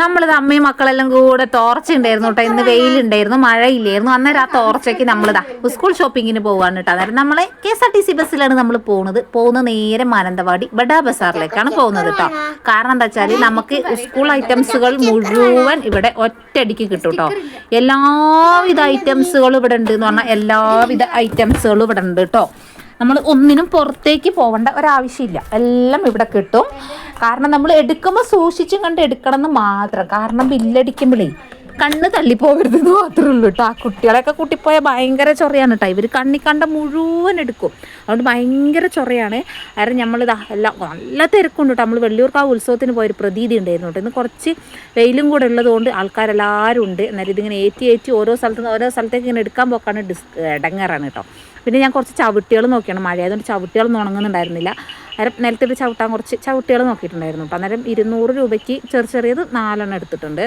നമ്മളിത് അമ്മയും മക്കളെല്ലാം കൂടെ തോർച്ച ഉണ്ടായിരുന്നു കേട്ടോ ഇന്ന് വെയിലുണ്ടായിരുന്നു മഴയില്ലായിരുന്നു. അന്നേരം ആ തോർച്ചയ്ക്ക് നമ്മളിതാ സ്കൂൾ ഷോപ്പിങ്ങിന് പോവാണ് കേട്ടോ അന്നേരം നമ്മൾ K S R T C ബസ്സിലാണ് നമ്മൾ പോകുന്നത് പോകുന്ന നേരെ മാനന്തവാടി ബഡാ ബസാറിലേക്കാണ് പോകുന്നത് കേട്ടോ കാരണം എന്താ വെച്ചാൽ നമുക്ക് സ്കൂൾ ഐറ്റംസുകൾ മുഴുവൻ ഇവിടെ ഒറ്റയടിക്ക് കിട്ടും കേട്ടോ എല്ലാവിധ ഐറ്റംസുകളും ഇവിടെ ഉണ്ട് എന്ന് പറഞ്ഞാൽ എല്ലാവിധ ഐറ്റംസുകളും ഇവിടെ ഉണ്ട് കേട്ടോ നമ്മൾ ഒന്നിനും പുറത്തേക്ക് പോകേണ്ട ഒരാവശ്യമില്ല. എല്ലാം ഇവിടെ കിട്ടും. കാരണം നമ്മൾ എടുക്കുമ്പോൾ സൂക്ഷിച്ചും കണ്ട് എടുക്കണം എന്ന് മാത്രം. കാരണം ബില്ലടിക്കുമ്പോഴേ കണ്ണ് തള്ളിപ്പോകരുത് എന്ന് മാത്രമേ ഉള്ളൂ കേട്ടോ ആ കുട്ടികളെയൊക്കെ കൂട്ടിപ്പോയാൽ ഭയങ്കര ചൊറയാണ് കേട്ടോ ഇവർ കണ്ണി കണ്ട മുഴുവൻ എടുക്കും. അതുകൊണ്ട് ഭയങ്കര ചൊറയാണ്. കാരണം നമ്മളിതാ എല്ലാം നല്ല തിരക്കുണ്ട് കേട്ടോ നമ്മൾ വെള്ളിയൂർക്കാവ് ഉത്സവത്തിന് പോയൊരു പ്രതീതി ഉണ്ടായിരുന്നു കേട്ടോ ഇന്ന് കുറച്ച് വെയിലും കൂടെ ഉള്ളതുകൊണ്ട് ആൾക്കാരെല്ലാവരും ഉണ്ട്. എന്നാലും ഇതിങ്ങനെ ഏറ്റി ഏറ്റി ഓരോ സ്ഥലത്ത് ഓരോ സ്ഥലത്തേക്ക് ഇങ്ങനെ എടുക്കാൻ പോക്കാണ് ഡിസ് ഇടങ്ങാറാണ് കേട്ടോ പിന്നെ ഞാൻ കുറച്ച് ചവിട്ടികൾ നോക്കിയാണ് മഴ ആയതുകൊണ്ട് ചവിട്ടികളൊന്നും ഉണങ്ങുന്നുണ്ടായിരുന്നില്ല. അന്നേരം നിലത്തിട്ട് ചവിട്ടാൻ കുറച്ച് ചവിട്ടികൾ നോക്കിയിട്ടുണ്ടായിരുന്നു. അപ്പോൾ അന്നേരം ഇരുന്നൂറ് രൂപയ്ക്ക് ചെറിയ ചെറിയത് നാലെണ്ണം എടുത്തിട്ടുണ്ട്.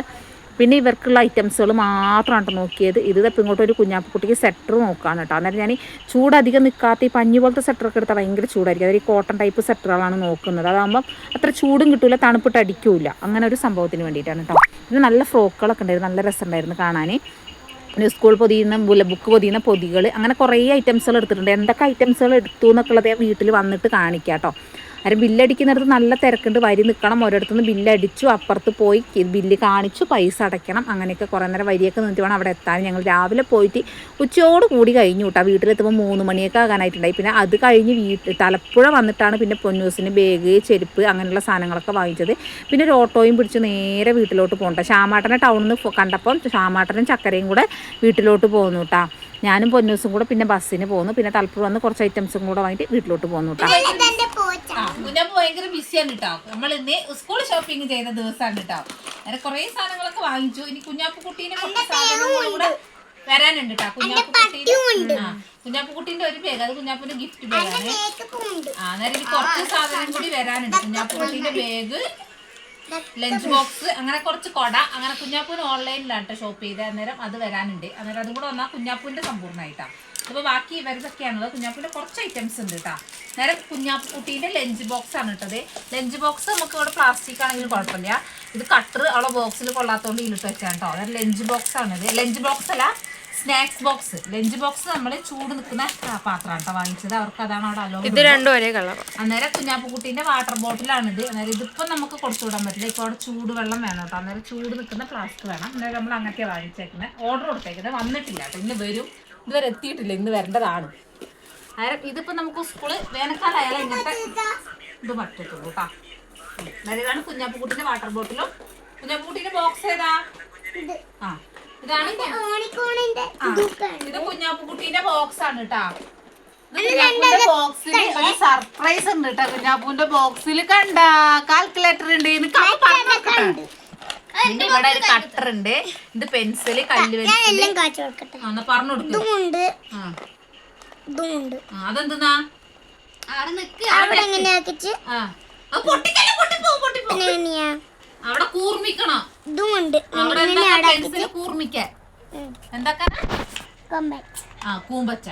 പിന്നെ ഇവർക്കുള്ള ഐറ്റംസുകൾ മാത്രമാണ് നോക്കിയത്. ഇത് ഇപ്പം ഇങ്ങോട്ട് ഒരു കുഞ്ഞാപ്പക്കുട്ടിക്ക് സെറ്റർ നോക്കുകയാണ് കേട്ടോ. അന്നേരം ഞാൻ ചൂട് അധികം നിൽക്കാത്ത ഈ പഞ്ഞു പോലത്തെ സെറ്ററൊക്കെ എടുത്താൽ ഭയങ്കര ചൂടായിരിക്കും. അതായത് ഈ കോട്ടൺ ടൈപ്പ് സെറ്ററുകളാണ് നോക്കുന്നത്. അതാകുമ്പം അത്ര ചൂടും കിട്ടില്ല തണുപ്പിട്ട് അടിക്കില്ല അങ്ങനെ ഒരു സംഭവത്തിന് വേണ്ടിയിട്ടാണ് കേട്ടോ. ഇത് നല്ല ഫ്രോക്കുകളൊക്കെ ഉണ്ടായിരുന്നു. നല്ല രസമുണ്ടായിരുന്നു കാണാൻ. പിന്നെ സ്കൂൾ പൊതിയുന്ന മുല ബുക്ക് പൊതിയുന്ന പൊതികൾ അങ്ങനെ കുറേ ഐറ്റംസുകൾ എടുത്തിട്ടുണ്ട്. എന്തൊക്കെ ഐറ്റംസുകൾ എടുത്തു എന്നൊക്കെ ഉള്ളത് വീട്ടിൽ വന്നിട്ട് കാണിക്കാം കേട്ടോ അന്നേരം ബില്ലടിക്കുന്നിടത്ത് നല്ല തിരക്കുണ്ട്. വരി നിൽക്കണം ഓരോരുത്തുനിന്ന് ബില്ലടിച്ചു അപ്പുറത്ത് പോയി ബില്ല് കാണിച്ചു പൈസ അടയ്ക്കണം. അങ്ങനെയൊക്കെ കുറേ നേരം വരിയൊക്കെ നിന്നിട്ട് വേണം അവിടെ എത്താൻ. ഞങ്ങൾ രാവിലെ പോയിട്ട് ഉച്ചയോട് കൂടി കഴിഞ്ഞു കേട്ടോ വീട്ടിലെത്തുമ്പോൾ മൂന്ന് മണിയൊക്കെ ആകാനായിട്ടുണ്ടായി. പിന്നെ അത് കഴിഞ്ഞ് വീട്ടിൽ തലപ്പുഴ വന്നിട്ടാണ് പിന്നെ പൊന്നൂസിന് ബാഗ് ചെരുപ്പ് അങ്ങനെയുള്ള സാധനങ്ങളൊക്കെ വാങ്ങിച്ചത്. പിന്നെ ഒരു ഓട്ടോയും പിടിച്ച് നേരെ വീട്ടിലോട്ട് പോകണ്ട ശ്യാമാട്ടനെ ടൗണിൽ നിന്ന് ഫോ- കണ്ടപ്പം ശ്യാമാട്ടനും ചക്കരയും കൂടെ വീട്ടിലോട്ട് പോകുന്നു കേട്ടോ ഞാനും പൊന്നൂസും കൂടെ പിന്നെ ബസ്സിന് പോകുന്നു പിന്നെ തലപ്പുഴ വന്ന് കുറച്ച് ഐറ്റംസും കൂടെ വാങ്ങിയിട്ട് വീട്ടിലോട്ട് പോകുന്നു കേട്ടോ കുഞ്ഞപ്പ ഭയങ്കര ബിസിയാണ് കേട്ടോ നമ്മൾ ഇന്ന് സ്കൂൾ ഷോപ്പിംഗ് ചെയ്ത ദിവസമാണ് കേട്ടോ അങ്ങനെ കുറേ സാധനങ്ങളൊക്കെ വാങ്ങിച്ചു. ഇനി കുഞ്ഞാപ്പ് കുട്ടീനെ കുറച്ച് സാധനങ്ങളും കൂടെ വരാനുണ്ട് കേട്ടോ കുഞ്ഞാപ്പ് കുഞ്ഞാപ്പ് കുട്ടീന്റെ ഒരു ബാഗ് അത് കുഞ്ഞാപ്പിന്റെ ഗിഫ്റ്റ് ബാഗാണ് ആ അന്നേരം ഇനി കുറച്ച് സാധനം കൂടി വരാനുണ്ട്. കുഞ്ഞാപ്പ് കുട്ടീന്റെ ബാഗ് ലഞ്ച് ബോക്സ് അങ്ങനെ കുറച്ച് കൊട അങ്ങനെ കുഞ്ഞാപ്പൂന് ഓൺലൈനിലാണ് ഷോപ്പ് ചെയ്ത്. അന്നേരം അത് വരാനുണ്ട്. അന്നേരം അതും കൂടെ വന്നാൽ കുഞ്ഞാപ്പൂന്റെ സമ്പൂർണമായിട്ടാണ് അപ്പോൾ ബാക്കി ഇവരുതൊക്കെയാണുള്ളത് കുഞ്ഞാപ്പൂന്റെ കുറച്ച് ഐറ്റംസ് ഉണ്ട് കേട്ടോ നേരെ കുഞ്ഞാപ്പൂട്ടീന്റെ ലഞ്ച് ബോക്സ് ആണ് ഇട്ടത് ലഞ്ച് ബോക്സ് നമുക്ക് ഇവിടെ പ്ലാസ്റ്റിക് ആണെങ്കിലും കുഴപ്പമില്ല. ഇത് കട്ടർ അവളെ ബോക്സിൽ കൊള്ളാത്തോണ്ട് ഇതിലിട്ട് വെച്ചാണ് കേട്ടോ അതായത് ലഞ്ച് ബോക്സ് ആണിത് ലഞ്ച് ബോക്സ് അല്ല സ്നാക്സ് ബോക്സ് ലഞ്ച് ബോക്സ് നമ്മൾ ചൂട് നിൽക്കുന്ന പാത്രമാണ് കേട്ടോ വാങ്ങിച്ചത്. അവർക്ക് അതാണ് അവിടെ അലോ ഇത് രണ്ടും ഒരേ കളർ അന്നേരം കുഞ്ഞാപ്പുകുട്ടീന്റെ വാട്ടർ ബോട്ടിലാണിത് അന്നേരം ഇതിപ്പം നമുക്ക് കൊടുത്തു വിടാൻ പറ്റില്ല. ഇപ്പോൾ അവിടെ ചൂട് വെള്ളം വേണം കേട്ടോ അന്നേരം ചൂട് നിൽക്കുന്ന ഫ്ലാസ്ക് വേണം. അന്നേരം നമ്മൾ അങ്ങനത്തെ വാങ്ങിച്ചേക്കുന്നത് ഓർഡർ കൊടുത്തേക്കുന്നത് വന്നിട്ടില്ല കേട്ടോ ഇന്ന് വരും. ഇതുവരെ എത്തിയിട്ടില്ല ഇന്ന് വരേണ്ടതാണ്. ഇതിപ്പോ നമുക്ക് സ്കൂൾ വേനൽക്കാലമായാലും ഇങ്ങനത്തെ ഇത് പറ്റത്തുള്ളൂ കേട്ടോ. അന്നേരം ഇതാണ് കുഞ്ഞാപ്പുകുട്ടീന്റെ വാട്ടർ ബോട്ടിലും. കുഞ്ഞാപ്പൂട്ടിന്റെ ബോക്സ് ഏതാ? ആ ഇതാണ് ഇത് കുഞ്ഞാപ്പൂട്ടിന്റെ ബോക്സ് ആണ് കേട്ടാ. കുഞ്ഞാപ്പൂന്റെ ബോക്സിൽ ഒരു സർപ്രൈസ് ഉണ്ട് കേട്ടോ. കുഞ്ഞാപ്പൂന്റെ ബോക്സിൽ കണ്ട കാൽക്കുലേറ്റർ ഉണ്ട്. പിന്നെ ഇവിടെ ഒരു കട്ടർ ഉണ്ട്. ഇത് പെൻസിൽ കല്ല് എല്ലാം കാച്ചു കൊടുക്കട്ടെ. ആ, പറഞ്ഞു കൊടുക്കും. ഇതുമുണ്ട് ഇതുമുണ്ട് അതെന്തുന്നാ? അവിടെ എങ്ങനെ ആക്കിച്ച്? ആ. അത് പൊട്ടിക്കല്ലേ പൊട്ടിപ്പോ പൊട്ടിപ്പോ? പിന്നെ എങ്ങനെയാ? അവിടെ കൂർമിക്കണം. ഇതുമുണ്ട് അവിടെ ഇങ്ങനെ എന്താ അവിടെ പെൻസിൽ കൂർമിക്കാൻ? ഉം. എന്തൊക്കെ? കൊമ്പൻ. ആ കൂമ്പച്ച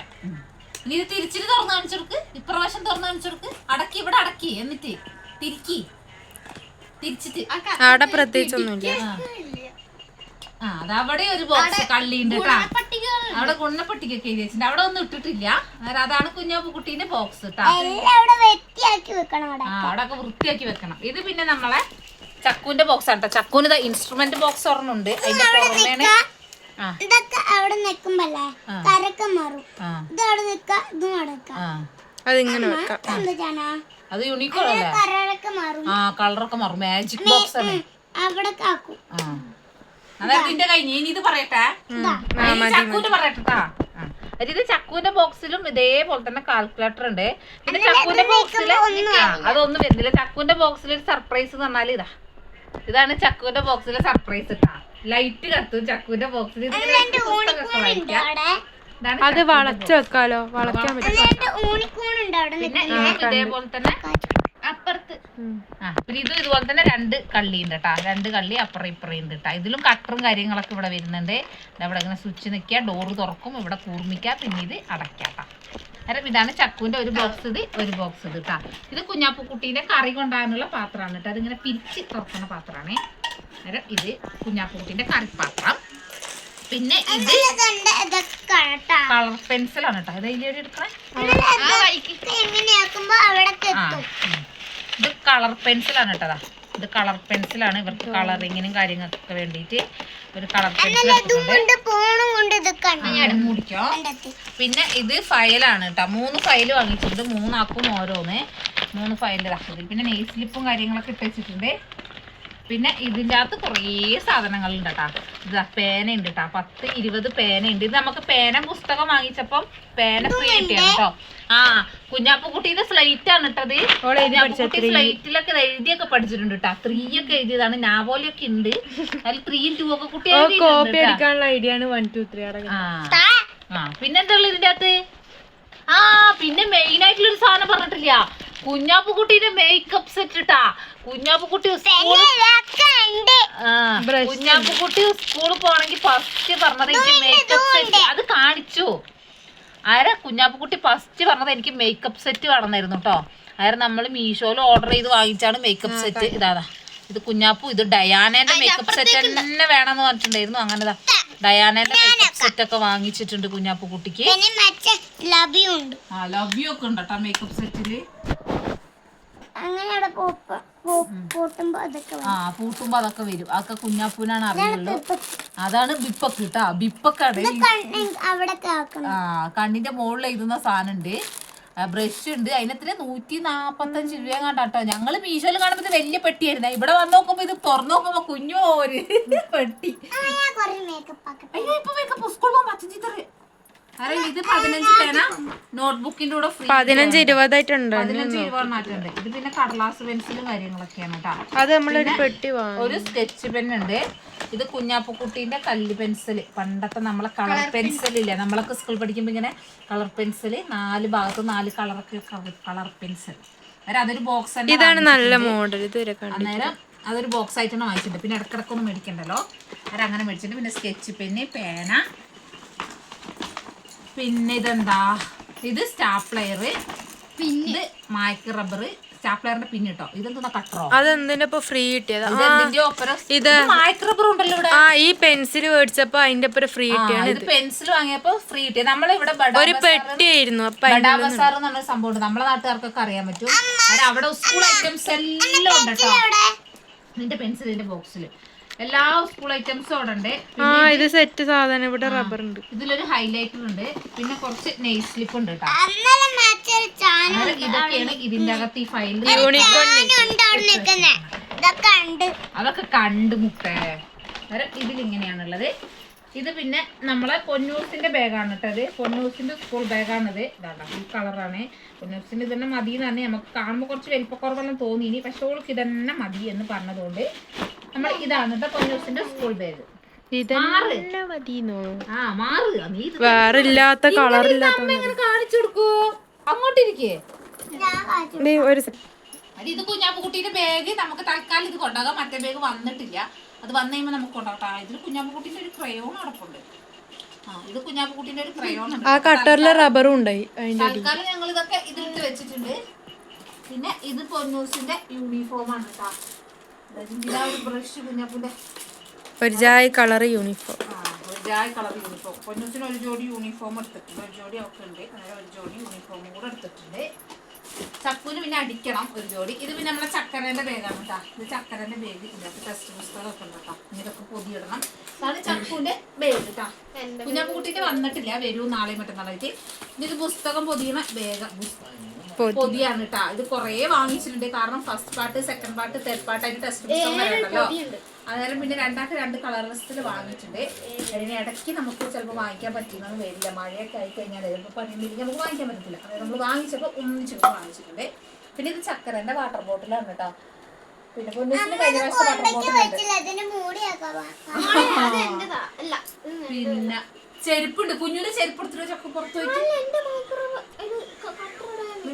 ഇനി ഇത് തിരിച്ചിട്ട് തുറന്ന് കാണിച്ചെടുക്ക് ഇപ്രാവശ്യം തുറന്ന് കാണിച്ചെടുക്ക് അടക്കി ഇവിടെ അടക്കി. എന്നിട്ട് തിരിക്കി. അവിടെ പ്രത്യേകിച്ചൊന്നുമില്ല. ആ. ആ അത് അവിടെ ഒരു ബോക്സ് കള്ളിയുണ്ട് കേട്ടാ അവിടെ ഗുണപ്പട്ടിക്കൊക്കെ എഴുതി വെച്ചിട്ടുണ്ട്. അവിടെ ഒന്നും ഇട്ടിട്ടില്ല. അതാണ് കുഞ്ഞാപ്പു കുട്ടീന്റെ ബോക്സ് കേട്ടാ അവിടെ ഒക്കെ വൃത്തിയാക്കി വെക്കണം. ഇത് പിന്നെ നമ്മളെ ചക്കുവിന്റെ ബോക്സ് ആണ് കേട്ടോ ചക്കുവിന് ഇൻസ്ട്രുമെന്റ് ബോക്സ് ഒരെണ്ണുണ്ട് അതിന്റെ പുറമേണ് ആ. ഇതൊക്കെ അവിടെ നിക്കുമ്പല്ലേ. മാറും. ഇത് അവിടെ നിക്ക ഇതും അവിടെ നിക്കാം. അതിങ്ങനെ വെക്കാം. അത് യൂണിക്കോൺ അല്ലേ? ആ കളറൊക്കെ മാറും. മാജിക് ബോക്സ് ആണ് അവിടെ കാക്കും. ആ. അതായത് ഇതിന്റെ കഴിഞ്ഞ് ഇനി ഇത് പറയട്ടെ. ഇനി ചക്കുവിന്റെ പറയട്ടെ. അതായത് ഇത് ചക്കുവിന്റെ ബോക്സിലും ഇതേപോലെ തന്നെ കാൽക്കുലേറ്റർ ഉണ്ട്. പിന്നെ ചക്കുവിന്റെ ബോക്സിൽ അതൊന്നും വരുന്നില്ല. ചക്കുവിന്റെ ബോക്സിൽ ഒരു സർപ്രൈസ് എന്ന് പറഞ്ഞാൽ ഇതാ. ഇതാണ് ചക്കുവിന്റെ ബോക്സിലെ സർപ്രൈസ് ഇട്ടാ ലൈറ്റ് കത്തും ചക്കുവിന്റെ ബോക്സിൽ അത് വളച്ച് വെക്കാലോ വളക്കാൻ പറ്റും. ഇതേപോലെ തന്നെ അപ്പുറത്ത്. ആ പിന്നെ ഇത് ഇതുപോലെ തന്നെ രണ്ട് കള്ളി ഉണ്ട് കേട്ടോ രണ്ട് കള്ളി അപ്പുറം ഇപ്പുറം ഉണ്ട് കേട്ടോ ഇതിലും കട്ടറും കാര്യങ്ങളൊക്കെ ഇവിടെ വരുന്നുണ്ട്. ഇവിടെ ഇങ്ങനെ സ്വിച്ച് നിൽക്കുക ഡോറ് തുറക്കും ഇവിടെ കൂർമിക്കുക പിന്നെ ഇത് അടയ്ക്കാം ട്ടാ. അന്നേരം ഇതാണ് ചക്കുവിന്റെ ഒരു ബോക്സ് ഇത് ഒരു ബോക്സ് ഇത് കേട്ടാ ഇത് കുഞ്ഞാപ്പുക്കുട്ടീന്റെ കറി കൊണ്ടാകാനുള്ള പാത്രമാണ് കേട്ടോ അതിങ്ങനെ പിരിച്ച് തുറക്കുന്ന പാത്രമാണ്. അന്നേരം ഇത് കുഞ്ഞാപ്പുക്കുട്ടീന്റെ കറിപ്പാത്രം. പിന്നെ ഇത് കേട്ടാ കളർ പെൻസിലാണ് കേട്ടോ ഇത് ഇതിലൂടെ എടുക്കണേ? അവിടെ ആ ഇത് കളർ പെൻസിലാണ് ആണ് ഇത്. കളർ പെൻസിലാണ്. ഇവർക്ക് കളറിങ്ങിനും കാര്യങ്ങൾക്കൊക്കെ വേണ്ടിയിട്ട് ഒരു കളർ പെൻസിൽ മൂടിക്കോ. പിന്നെ ഇത് ഫയലാണ് കേട്ടോ മൂന്ന് ഫയൽ വാങ്ങിച്ചിട്ടുണ്ട് മൂന്നാക്കും ഓരോന്ന്. മൂന്ന് ഫയലിൽ ഇതാക്കുന്നത് പിന്നെ നെയ് സ്ലിപ്പും കാര്യങ്ങളൊക്കെ ഇട്ട് വെച്ചിട്ടുണ്ട്. പിന്നെ ഇതിന്റെ അകത്ത് കുറേ സാധനങ്ങളുണ്ട് കേട്ടോ ഇതാ പേന ഉണ്ട് കേട്ടോ പത്ത് ഇരുപത് പേന ഉണ്ട് ഇത് നമുക്ക് പേന പുസ്തകം വാങ്ങിച്ചപ്പം പേന ഫ്രീ കിട്ടിയാണ് കേട്ടോ ആ കുഞ്ഞാപ്പുകുട്ടിയുടെ സ്ലൈറ്റ് ആണ് ഇട്ടത് കുഞ്ഞാപ്പുകുട്ടി സ്ലൈറ്റിലൊക്കെ എഴുതിയൊക്കെ പഠിച്ചിട്ടുണ്ട് കേട്ടോ ത്രീ ഒക്കെ എഴുതിയതാണ്. നാവോലിയൊക്കെ ഉണ്ട്. അതിൽ ത്രീയും ടൂ ഒക്കെ കുട്ടി എഴുതിയിട്ടുണ്ട് കോപ്പി അടിക്കാനുള്ള ഐഡിയ ആണ് വൺ ടു ത്രീ ആ. ആ പിന്നെന്താ ഉള്ളത് ഇതിന്റെ അകത്ത്? ആ പിന്നെ മെയിൻ ആയിട്ടുള്ള ഒരു സാധനം പറഞ്ഞിട്ടില്ല. കുഞ്ഞാപ്പുകുട്ടീന്റെ മേക്കപ്പ് സെറ്റ് ഇട്ടാ. കുഞ്ഞാപ്പുകുട്ടി സ്കൂൾ കുഞ്ഞാപ്പുകുട്ടി സ്കൂളിൽ പോണെങ്കിൽ ഫസ്റ്റ് പറഞ്ഞത് എനിക്ക് മേക്കപ്പ് സെറ്റ് അത് കാണിച്ചു. ആരാ കുഞ്ഞാപ്പുകുട്ടി ഫസ്റ്റ് പറഞ്ഞത് എനിക്ക് മേക്കപ്പ് സെറ്റ് വേണമെന്നായിരുന്നു കേട്ടോ ആരെ നമ്മൾ മീഷോയിൽ ഓർഡർ ചെയ്ത് വാങ്ങിച്ചാണ് മേക്കപ്പ് സെറ്റ് ഇതാ ഇത്. കുഞ്ഞാപ്പു ഇത് ഡയാനേന്റെ മേക്കപ്പ് സെറ്റ് തന്നെ വേണമെന്ന് പറഞ്ഞിട്ടുണ്ടായിരുന്നു. അങ്ങനെ ഡയാനേന്റെ മേക്കപ്പ് സെറ്റ് ഒക്കെ വാങ്ങിച്ചിട്ടുണ്ട് കുഞ്ഞാപ്പു കുട്ടിക്ക് പിന്നെ മറ്റേ ലബിയും ഉണ്ട് ആ ലവ് യു ഒക്കെ ഉണ്ട് കേട്ടോ മേക്കപ്പ് സെറ്റിൽ അങ്ങനെ പൂട്ടുമ്പോ അതൊക്കെ ആ പൂട്ടുമ്പോ അതൊക്കെ വരും. അതൊക്കെ കുഞ്ഞാപ്പൂനാണ് അറിയുള്ളൂ. അതാണ് ബിപ്പക്ക് കേട്ടാ ബിപ്പക്കട അവിടെ ആ കണ്ണിന്റെ മുകളിൽ എഴുതുന്ന സാധനം ഉണ്ട് ബ്രഷ് ഉണ്ട്. അതിനെത്ര നൂറ്റി നാപ്പത്തഞ്ച് രൂപ കണ്ടാട്ടോ. ഞങ്ങൾ മീശോയിൽ കാണുമ്പോ ഇത് വലിയ പെട്ടിയായിരുന്നു. ഇവിടെ വന്ന് നോക്കുമ്പോ ഇത് തുറന്നു നോക്കുമ്പോ കുഞ്ഞു പെട്ടി. അയ്യോ ഇപ്പൊ മേക്കപ്പ് സ്കൂൾ പോകുമ്പോ അച്ഛൻ അരെ ഇത് പതിനഞ്ച് പേന നോട്ട്ബുക്കിന്റെ കൂടെ ഫ്രീ പതിനഞ്ച് ഇരുപതായിട്ടുണ്ട്. പതിനഞ്ച് ഇത് പിന്നെ കടലാസ് പെൻസിലും കാര്യങ്ങളൊക്കെയാണ് കേട്ടോ. അത് നമ്മളൊരു പെട്ടി ഒരു സ്കെച്ച് പെൻ ഉണ്ട്. ഇത് കുഞ്ഞാപ്പുക്കുട്ടീന്റെ കല്ല് പെൻസിൽ പണ്ടത്തെ നമ്മളെ കളർ പെൻസിൽ ഇല്ല നമ്മളൊക്കെ സ്കൂളിൽ പഠിക്കുമ്പോൾ ഇങ്ങനെ കളർ പെൻസിൽ നാല് ഭാഗത്ത് നാല് കളറൊക്കെ കളർ പെൻസിൽ അതൊരു ബോക്സ് ഇതാണ് നല്ല മോഡൽ ഇതുവരെ കണ്ടു അന്നേരം അതൊരു ബോക്സ് ആയിട്ടാണ് വാങ്ങിച്ചിട്ടുണ്ട്. പിന്നെ ഇടക്കിടക്കൊന്നും മേടിക്കണ്ടല്ലോ? അവരങ്ങനെ അങ്ങനെ മേടിച്ചിട്ടുണ്ട്. പിന്നെ സ്കെച്ച് പെന്ന് പേന പിന്നെ ഇതെന്താ? ഇത് സ്റ്റാപ്ലയർ പിന്നെ മായ്ക്ക് റബ്ബർ സ്റ്റാപ്ലയറിന്റെ പിൻ കേട്ടോ ഇതെന്താ കട്ടറോ അതെന്തിനപ്പോ ഇപ്പൊ ഫ്രീ കിട്ടിയത് ഇത് മായ്ക്ക് റബ്ബർ ഉണ്ടല്ലോ ഇവിടെ. ആ ഈ പെൻസിൽ മേടിച്ചപ്പോ അതിന്റെ ഒപ്പം ഫ്രീ കിട്ടിയാണ് ഇത് പെൻസിൽ വാങ്ങിയപ്പോ ഫ്രീ കിട്ടി. നമ്മളിവിടെ ബഡാ ഒരു പെട്ടിയായിരുന്നു ആയിരുന്നു ബഡാ ബസാർ എന്ന് പറഞ്ഞ സംഭവം ഉണ്ട് നമ്മളെ നാട്ടുകാർക്കൊക്കെ അറിയാൻ പറ്റും. അവിടെ അവിടെ സ്കൂൾ ഐറ്റംസ് എല്ലാം ഉണ്ട് കേട്ടോ നിന്റെ പെൻസിലിന്റെ ബോക്സിൽ എല്ലാ സ്കൂൾ ഐറ്റംസും അവിടെ ഉണ്ട് ആ ഇത് സെറ്റ് സാധനം ഇവിടെ റബ്ബർ ഉണ്ട് ഇതിലൊരു ഹൈലൈറ്റർ ഉണ്ട്. പിന്നെ കുറച്ച് നെയ് സ്ലിപ്പ് ഉണ്ട് കേട്ടോ ഇതൊക്കെയാണ് ഇതിന്റെ അകത്ത് ഈ ഉണ്ട് അതൊക്കെ കണ്ട് മുട്ടേ. ഇതിലിങ്ങനെയാണുള്ളത്. ഇത് പിന്നെ നമ്മളെ പൊന്നൂസിന്റെ ബാഗാണ് കേട്ടത് പൊന്നൂസിന്റെ സ്കൂൾ ബാഗാണിത് ഇതാണ് ഈ കളറാണ് പൊന്നൂസിന്റെ ഇതന്നെ മതി എന്നാണ് നമുക്ക് കാണുമ്പോൾ കുറച്ച് വലിപ്പക്കുറവെല്ലാം തോന്നിയിനി പക്ഷെ ഓൾക്ക് ഇതന്നെ മതി എന്ന് പറഞ്ഞതുകൊണ്ട് നമ്മൾ ഇതാണ് കേട്ടോ പൊന്നൂസിന്റെ സ്കൂൾ ബാഗ് വേറില്ലാത്ത കളറില്ലാത്ത കാണിച്ചു കൊടുക്കൂ. അങ്ങോട്ടിരിക്കേ. ഒരു അത് ഇത് കുഞ്ഞാപ്പുകുട്ടീന്റെ ബാഗ് നമുക്ക് തൽക്കാലം ഇത് കൊണ്ടാകാം മറ്റേ ബാഗ് വന്നിട്ടില്ല. അത് വന്നു കഴിയുമ്പോൾ നമുക്ക് കൊണ്ടാട്ടാ ഇതിൽ കുഞ്ഞാപ്പുകുട്ടീന്റെ ഒരു ക്രയോൺ അടപ്പുണ്ട്. ആ ഇത് കുഞ്ഞാപ്പുക്കുട്ടിന്റെ ഒരു ക്രയോൺ ഉണ്ട്. ആ കട്ടറിലെ റബ്ബറും ഉണ്ടായി തൽക്കാലം ഞങ്ങൾ ഇതൊക്കെ ഇതിലിട്ട് വെച്ചിട്ടുണ്ട്. പിന്നെ ഇത് പൊന്നൂസിന്റെ യൂണിഫോം ആണ് കേട്ടോ ഒരു ബ്രഷ് കുഞ്ഞാപ്പൂന്റെ. ഒരു ജായ് കളർ യൂണിഫോം ഒരു ജായ് കളർ യൂണിഫോം പൊന്നൂസിന് ഒരു ജോഡി യൂണിഫോം എടുത്തിട്ടുണ്ട്. ഒരു ജോഡി ഒക്കെ ഉണ്ട്. അങ്ങനെ ഒരു ജോഡി യൂണിഫോം കൂടെ എടുത്തിട്ടുണ്ട്. ചക്കുവിന് പിന്നെ അടിക്കണം ഒരു ജോഡി. ഇത് പിന്നെ നമ്മുടെ ചക്കരേന്റെ ബാഗാണ് കേട്ടോ ഇത് ചക്കരേന്റെ ബാഗ് ഇതിനകത്ത് ടെസ്റ്റ് പുസ്തകമൊക്കെ ഉണ്ട് കേട്ടോ ഇതൊക്കെ പൊതിയിടണം. അതാണ് ചക്കുവിന്റെ ബാഗ് കേട്ടോ കുഞ്ഞാപ്പൂട്ടിക്ക് വന്നിട്ടില്ല. വരൂ നാളെ മറ്റന്നാളായിട്ട് ഇതൊരു പുസ്തകം പൊതിയണ ബാഗ് പൊതിയാണ് കേട്ടോ ഇത് കുറേ വാങ്ങിച്ചിട്ടുണ്ട്. കാരണം first part second part third part അതിന്റെ ടെസ്റ്റ് പുസ്തകം വരണ്ടല്ലോ. അന്നേരം പിന്നെ രണ്ടാൾക്ക് രണ്ട് കളർ ലിസ്റ്റിൽ വാങ്ങിച്ചിട്ടുണ്ട്. അതിന് ഇടയ്ക്ക് നമുക്ക് ചിലപ്പോൾ വാങ്ങിക്കാൻ പറ്റുന്നത് വരില്ല. മഴയൊക്കെ ആയി കഴിഞ്ഞാൽ ചിലപ്പോൾ പണിയുണ്ടെങ്കിൽ നമുക്ക് വാങ്ങിക്കാൻ പറ്റത്തില്ല. അതായത് നമ്മൾ വാങ്ങിച്ചപ്പോൾ ഒന്നിച്ചിട്ട് വാങ്ങിച്ചിട്ടുണ്ട്. പിന്നെ ഇത് ചക്കരന്റെ വാട്ടർ ബോട്ടിലാണ് കേട്ടോ പിന്നെ കഴിഞ്ഞ വാട്ടർ ബോട്ടിലുണ്ട് പിന്നെ ചെരുപ്പുണ്ട്. കുഞ്ഞിന്റെ ചെരുപ്പ് എടുത്തിട്ട് ചക്ക പുറത്തു വെച്ച് നിന്റെ കട്ടർ അതിനകത്തുണ്ട് ചക്കുണ്ട് കുഞ്ഞു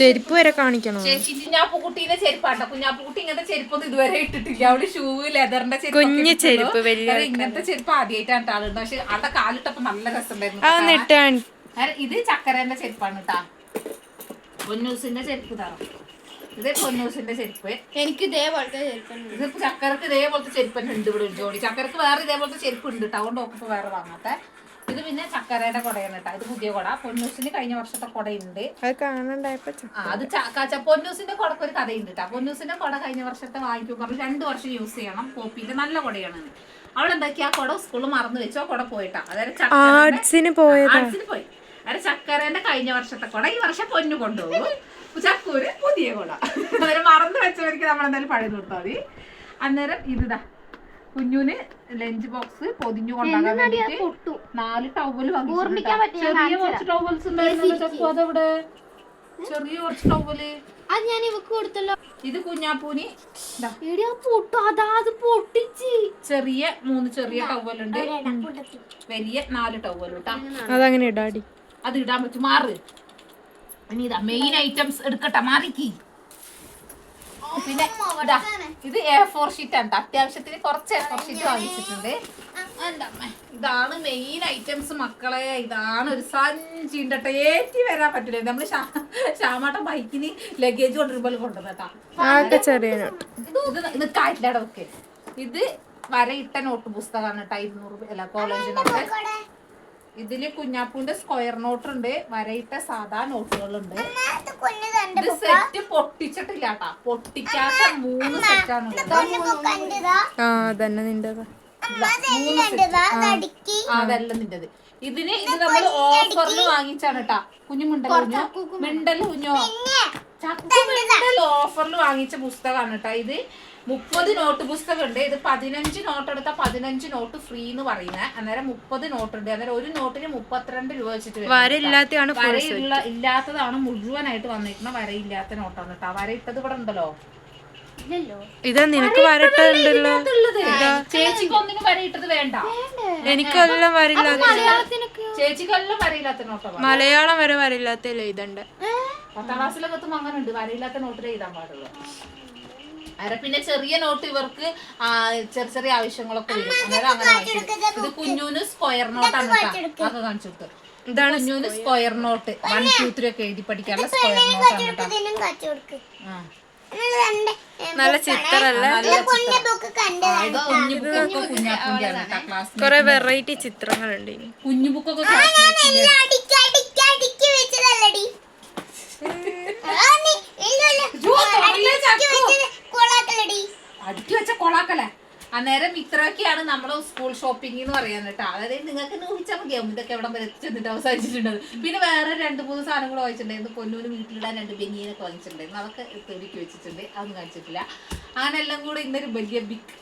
ചെരുപ്പ് വരെ കാണിക്കണോ? കുഞ്ഞാപ്പുകുട്ടീന്റെ ചെരുപ്പാട്ടോ. കുഞ്ഞാപ്പുകുട്ടി ഇങ്ങനത്തെ ചെരുപ്പൊന്നും ഇതുവരെ ഇട്ടിട്ടില്ല. അവൾ ഷൂ ലെതറിന്റെ കുഞ്ഞ് ചെരുപ്പ്, വലിയ ഇങ്ങനത്തെ ചെരുപ്പ് ആദ്യമായിട്ടാണ് ആളുണ്ട് പക്ഷെ അവിടെ കാലിട്ടപ്പോ നല്ല രസമുണ്ടായിരുന്നു ഇത് ചക്കരന്റെ ചെരുപ്പാണ് കേട്ടാ പൊന്നൂസിന്റെ ചെരുപ്പ് ഇതാണ് ഇത് പൊന്നൂസിന്റെ ചെരുപ്പ്. എനിക്ക് ഇതേപോലത്തെ ചെരുപ്പ് ഇത് ചക്കരക്ക് ഇതേപോലത്തെ ചെരുപ്പ് തന്നെ ഉണ്ട് ഇവിടെ ജോഡി. ചക്കരക്ക് വേറെ ഇതേപോലത്തെ ചെരുപ്പ് ഉണ്ട് കേട്ടോ അതുകൊണ്ട് ഒക്കെ വേറെ വാങ്ങാത്തെ. ഇത് പിന്നെ ചക്കരയുടെ കുടയാണ് കേട്ടോ ഇത് പുതിയ കുട. പൊന്നൂസിന് കഴിഞ്ഞ വർഷത്തെ കുടയുണ്ട്. അത് കാണണ്ടായപ്പോ അത് പൊന്നൂസിന്റെ കുടക്ക് ഒരു കഥയുണ്ട് കേട്ടോ പൊന്നൂസിന്റെ കുട കഴിഞ്ഞ വർഷത്തെ വാങ്ങിക്കും പറഞ്ഞു രണ്ട് വർഷം യൂസ് ചെയ്യണം. കോപ്പിന്റെ നല്ല കുടയാണ് എന്താക്കി ആ കുട? സ്കൂളിൽ മറന്നു വെച്ചു ആ കുട പോയിട്ടാ. അതായത് ആർട്സിന് പോയി. അതായത് ചക്കരന്റെ കഴിഞ്ഞ വർഷത്തെ കുട ഈ വർഷം പൊന്നു കൊണ്ടുപോകും. ചക്കൂര് പുതിയ കുട. അന്നേരം മറന്നു വെച്ചവർക്ക് നമ്മൾ എന്തായാലും പഴയ കൊടുത്താൽ മതി. അന്നേരം ഇതാ കുഞ്ഞുന് ലഞ്ച് ബോക്സ് പൊതിഞ്ഞു കൊണ്ടാകാൻ വേണ്ടിട്ട് നാല് ടവൽ ചെറിയ കുറച്ച് ടവൽസ് ഉണ്ടായിരുന്നല്ലോ ചക്കു. അതെവിടെ? ചെറിയ കുറച്ച് ടവൽ അത് ഞാൻ ഇവക്ക് കൊടുത്തല്ലോ. ഇത് കുഞ്ഞാപ്പൂനി. ദാ, എടി ആ പൊട്ടു. അത് പൊട്ടിച്ച്. ചെറിയ മൂന്ന് ചെറിയ ടവലുണ്ട് വലിയ നാല് ടവൽ കേട്ടാ. അതങ്ങനെ ഇടാടി. അത് ഇടാൻ പറ്റും. മാറ്. ഇനി ഇതാ മെയിൻ ഐറ്റംസ് എടുക്കട്ടെ മാറിക്ക്. പിന്നെ ഇതാ, ഇത് എ ഫോർ ഷീറ്റ് ആണ്. അത്യാവശ്യത്തിന് കുറച്ച് എ ഫോർ ഷീറ്റ് വാങ്ങിച്ചിട്ടുണ്ട്. ഇതാണ് മെയിൻ ഐറ്റംസ് മക്കളെ. ഇതാണ് ഒരു സഞ്ചിന്റെ ഏറ്റി വരാൻ പറ്റില്ല. നമ്മൾ ശ്യാമാട്ടം ബൈക്കിന് ലഗേജ് കൊണ്ടുവരുമ്പോൾ കൊണ്ടുവന്നേട്ടാ ആകെ ചെറിയ നോട്ട് ഇത് കാറ്റിലട വെക്ക് ഇത് വരയിട്ട നോട്ട് പുസ്തകമാണ് കേട്ടോ. ഇരുന്നൂറ് അല്ല കോളേജിനൊക്കെ ഇതിൽ കുഞ്ഞാപ്പൂന്റെ സ്ക്വയർ നോട്ട് ഉണ്ട്. വരയിട്ട സാധാ നോട്ടുകളുണ്ട് ഇത് സെറ്റ് പൊട്ടിച്ചിട്ടില്ല കേട്ടാ പൊട്ടിക്കാത്ത മൂന്ന് സെറ്റാണ് നിന്റെതാ. സെറ്റ് അതെല്ലാം നിന്റേത്. ഇതിന് ഇത് നമ്മൾ ഓഫറിൽ വാങ്ങിച്ചാണ് കേട്ടാ കുഞ്ഞു. മിണ്ടൽ കുഞ്ഞോ. മിണ്ടൽ കുഞ്ഞോ? ഓഫറിൽ വാങ്ങിച്ച പുസ്തകമാണ് കേട്ടോ ഇത്. മുപ്പത് നോട്ട് പുസ്തകമുണ്ട്. ഇത് പതിനഞ്ച് നോട്ട് എടുത്ത പതിനഞ്ച് നോട്ട് ഫ്രീ എന്ന് പറയുന്നത് അന്നേരം മുപ്പത് നോട്ട് ഉണ്ട്. അന്നേരം ഒരു നോട്ടിന് മുപ്പത്തിരണ്ട് രൂപ വെച്ചിട്ട് വരയില്ലാത്തതാണ് വരയുള്ള ഇല്ലാത്തതാണ് മുഴുവനായിട്ട് വന്നിരിക്കുന്ന വരയില്ലാത്ത നോട്ടാണ് കേട്ടോ വര ഇട്ടത് ഇവിടെ ഉണ്ടല്ലോ. ഇതാ നിനക്ക് വരട്ടുണ്ടല്ലോ ചേച്ചിക്ക് ഒന്നിനും വര ഇട്ടത് വേണ്ട. എനിക്കെല്ലാം വരില്ലാത്ത ചേച്ചിക്കെല്ലാം വരയില്ലാത്ത നോട്ടാണ് മലയാളം വരെ വരയില്ലാത്ത ഇതുണ്ട്. പത്താം ക്ലാസ്സിലൊക്കെ എത്തുമ്പോ അങ്ങനെ ഉണ്ട് വരയില്ലാത്ത നോട്ടിൽ എഴുതാൻ പാടുള്ളൂ. അര പിന്നെ ചെറിയ നോട്ട് ഇവർക്ക് ചെറിയ ചെറിയ ആവശ്യങ്ങളൊക്കെ വരും അന്നേരം അങ്ങനെ ഇത് കുഞ്ഞൂന് സ്ക്വയർ നോട്ടാണ് കേട്ടോ അതൊക്കെ കാണിച്ചു കൊടുത്തു. ഇതാണ് കുഞ്ഞൂന് square note one two three ഒക്കെ എഴുതി പഠിക്കാനുള്ള സ്ക്വയർ നോട്ടാണ് കേട്ടോ ആ. നല്ല ചിത്രല്ല നല്ല ചിത്രം. ആ, ഇത് കുഞ്ഞു ബുക്കൊക്കെ കുഞ്ഞാപ്പൂന്റെ ആണ് കേട്ടോ ക്ലാസ് കൊറേ വെറൈറ്റി ചിത്രങ്ങളുണ്ട് കുഞ്ഞു ബുക്കൊക്കെ ക്ലാസ്മേറ്റിന്റെ അടുക്കി വെച്ച കൊളാക്കല്ലേ അന്നേരം ഇത്രയൊക്കെയാണ് നമ്മുടെ സ്കൂൾ ഷോപ്പിംഗ് എന്ന് പറയാൻ കേട്ടോ. അതായത് നിങ്ങൾക്ക് ഊഹിച്ചാൽ മതിയാവും ഇതൊക്കെ എവിടെ വരെ ചെന്നിട്ട് അവസാനിച്ചിട്ടുണ്ടത് പിന്നെ വേറെ രണ്ട് മൂന്ന് സാധനം കൂടെ വാങ്ങിച്ചിട്ടുണ്ടായിരുന്നു പൊന്നൂര് വീട്ടിലിടാൻ രണ്ട് ബനിയനൊക്കെ വാങ്ങിച്ചിട്ടുണ്ടായിരുന്നു അതൊക്കെ തെടിക്ക് വെച്ചിട്ടുണ്ട്. അതൊന്നും കാണിച്ചിട്ടില്ല. അങ്ങനെ എല്ലാം കൂടെ ഇന്നൊരു വലിയ ബിഗ്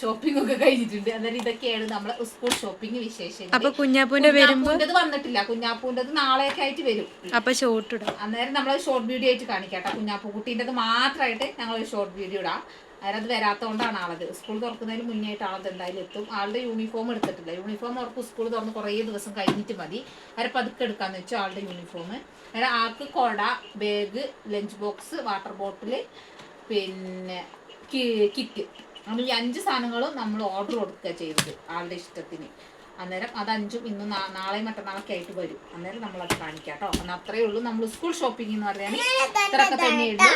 ഷോപ്പിംഗ് ഒക്കെ കഴിഞ്ഞിട്ടുണ്ട്. അന്നേരം ഇതൊക്കെയാണ് നമ്മുടെ സ്കൂൾ ഷോപ്പിംഗ് വിശേഷം അപ്പൊ കുഞ്ഞാപ്പൂന്റെ വരുമ്പോ? കുഞ്ഞാപ്പൂന്റെത് വന്നിട്ടില്ല. കുഞ്ഞാപ്പൂന്റെ നാളെയൊക്കെ ആയിട്ട് വരും. അപ്പൊ ഷോർട്ട് ഇടാം. അന്നേരം നമ്മൾ ഷോർട്ട് വീഡിയോ ആയിട്ട് കാണിക്കാം കേട്ടോ. കുഞ്ഞാപ്പൂ കുട്ടീന്റെ മാത്രമായിട്ട് ഞങ്ങൾ ഒരു ഷോർട്ട് വീഡിയോ ഇടാം. അന്നേരം അത് വരാത്തതുകൊണ്ടാണ് ആളത്. സ്കൂൾ തുറക്കുന്നതിന് മുന്നേ ആയിട്ട് ആളത് എന്തായാലും എത്തും. ആളുടെ യൂണിഫോം എടുത്തിട്ടില്ല. യൂണിഫോം അവർക്ക് സ്കൂൾ തുറന്ന് കുറേ ദിവസം കഴിഞ്ഞിട്ട് മതി. അവരെ പതുക്കെ എടുക്കാന്ന് വെച്ചു ആളുടെ യൂണിഫോം അന്നേരം ആൾക്ക് കൊട bag lunch box water bottle പിന്നെ കിറ്റ് നമ്മൾ ഈ അഞ്ച് സാധനങ്ങളും നമ്മൾ ഓർഡർ കൊടുക്കുക ചെയ്തത് ആളുടെ ഇഷ്ടത്തിന്. അന്നേരം അത് അഞ്ചും ഇന്ന് നാളെ നാളെയും മറ്റന്നാളൊക്കെ ആയിട്ട് വരും. അന്നേരം നമ്മളത് കാണിക്കാം കേട്ടോ. അന്ന് അത്രയേ ഉള്ളൂ. നമ്മൾ സ്കൂൾ ഷോപ്പിംഗ് എന്ന് പറയുകയാണെങ്കിൽ ഇത്രയൊക്കെ തന്നെയുള്ളൂ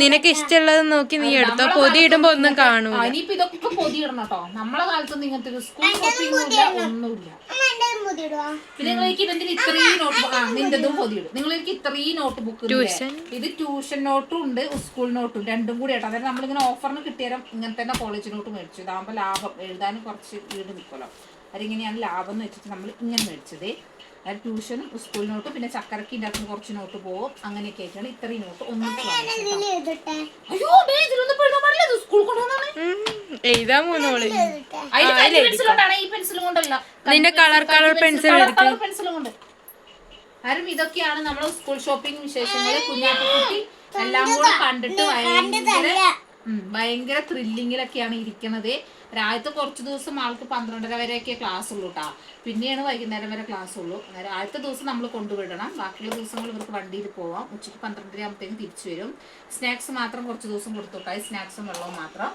നിനക്ക് ഇഷ്ടമുള്ളത് നോക്കി നീ എടുത്തോ? പൊതി ഇടുമ്പോ ഒന്നും കാണൂ ആ, ഇനിയിപ്പോ ഇതൊക്കെ പൊതിയിടണം കേട്ടോ. നമ്മളെ കാലത്തൊന്നും ഇങ്ങനത്തെ ഒരു സ്കൂൾ ഷോപ്പിംഗ് ഇല്ല ഒന്നുമില്ല. പിന്നെ നിങ്ങൾക്ക് ഇവന്റിൽ ഇത്രയും നോട്ട് ആ നിന്റെതും പൊതിയിടും നിങ്ങൾക്ക് ഇത്രയും നോട്ട് ബുക്ക്. ഇത് ട്യൂഷൻ നോട്ടും ഉണ്ട് സ്കൂൾ നോട്ടും രണ്ടും കൂടി ആട്ടോ. അതായത് നമ്മളിങ്ങനെ ഓഫറിന് കിട്ടിയാലും ഇങ്ങനെ തന്നെ കോളേജ് നോട്ട് മേടിച്ചു. ഇതാകുമ്പോൾ ലാഭം. എഴുതാനും കുറച്ച് ഈട് നിൽക്കുമല്ലോ അതിങ്ങനെയാണ് ലാഭം എന്ന് വെച്ചിട്ട് നമ്മൾ ഇങ്ങനെ മേടിച്ചത്. അതായത് ട്യൂഷനും സ്കൂൾ നോട്ടും പിന്നെ ചക്കരക്ക് ഉണ്ടാക്കുന്ന കുറച്ച് നോട്ട് പോകും അങ്ങനെയൊക്കെ ആയിട്ടാണ് ഇത്രയും നോട്ട് ഒന്നും അയ്യോ ദേ ഇതിലൊന്നും ഇപ്പൊ എഴുതാൻ പാടില്ല സ്കൂൾ കൊണ്ടുവന്നാണ്. എഴുതാ മൂന്നോൾ നിന്റെ കളർ കളർ പെൻസിൽ എടുക്ക്. പെൻസിലും കൊണ്ട്. ആരും ഇതൊക്കെയാണ് നമ്മൾ സ്കൂൾ ഷോപ്പിംഗ് വിശേഷങ്ങൾ കുഞ്ഞാക്കുട്ടി എല്ലാം കൂടെ കണ്ടിട്ട് ഭയങ്കര ഭയങ്കര ത്രില്ലിങ്ങിലൊക്കെയാണ് ഇരിക്കുന്നത് രാവിലത്തെ കുറച്ച് ദിവസം ആൾക്ക് പന്ത്രണ്ടര വരെയൊക്കെ ക്ലാസ് ഉള്ളൂ കേട്ടോ പിന്നെയാണ് വൈകുന്നേരം വരെ ക്ലാസ് ഉള്ളൂ. അന്നേരം ആദ്യത്തെ ദിവസം നമ്മൾ കൊണ്ടുവിടണം. ബാക്കിയുള്ള ദിവസങ്ങൾ ഇവർക്ക് വണ്ടിയിൽ പോവാം. ഉച്ചയ്ക്ക് പന്ത്രണ്ടര ആകുമ്പോഴത്തേക്കും തിരിച്ചു വരും. സ്നാക്സ് മാത്രം കുറച്ച് ദിവസം കൊടുത്തോട്ടെ. സ്നാക്സും വെള്ളവും മാത്രം.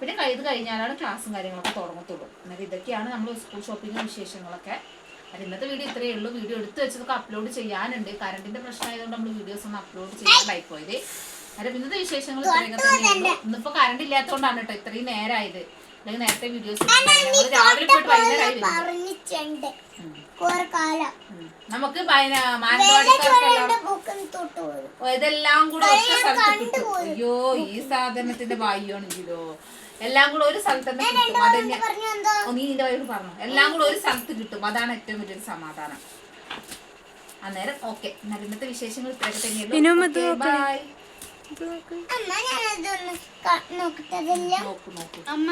പിന്നെ ഇത് കഴിഞ്ഞാലാണ് ക്ലാസ്സും കാര്യങ്ങളൊക്കെ തുടങ്ങത്തുള്ളൂ. അന്നേരം ഇതൊക്കെയാണ് നമ്മൾ സ്കൂൾ ഷോപ്പിംഗ് വിശേഷങ്ങളൊക്കെ. അത് ഇന്നത്തെ വീഡിയോ ഇത്രയേ ഉള്ളൂ. വീഡിയോ എടുത്തു വെച്ചതൊക്കെ അപ്ലോഡ് ചെയ്യാനുണ്ട്. കറണ്ടിന്റെ പ്രശ്നമായതുകൊണ്ട് നമ്മൾ വീഡിയോസ് ഒന്ന് അപ്ലോഡ് ചെയ്യാണ്ടായി പോയത്. അന്നേരം ഇന്നത്തെ വിശേഷങ്ങൾ ഇന്നിപ്പോ കറണ്ട് ഇല്ലാത്തതുകൊണ്ടാണ് കേട്ടോ ഇത്രയും നേരമായത് അല്ലെങ്കിൽ നേരത്തെ വീഡിയോസ് രാവിലെ പോയിട്ട് വൈകുന്നേരമായി നമുക്ക് ഇതെല്ലാം കൂടെ ഒറ്റ സ്ഥലത്ത് കിട്ടും. അയ്യോ ഈ സാധനത്തിന്റെ ഭാഗ്യമാണെങ്കിലോ എല്ലാം കൂടെ ഒരു സ്ഥലത്ത് തന്നെ കിട്ടും. അതന്നെ. പറഞ്ഞു നീ എല്ലാം കൂടെ ഒരു സ്ഥലത്ത് കിട്ടും. അതാണ് ഏറ്റവും വലിയൊരു സമാധാനം. അന്നേരം ഓക്കെ ഇന്നത്തെ വിശേഷങ്ങൾ ഇത്രയൊക്കെ തന്നെയുള്ളൂ. ബൈ അമ്മ ഞാനതൊന്ന് നോക്കട്ടതില്ല നോക്കൂ നോക്കൂ. അമ്മ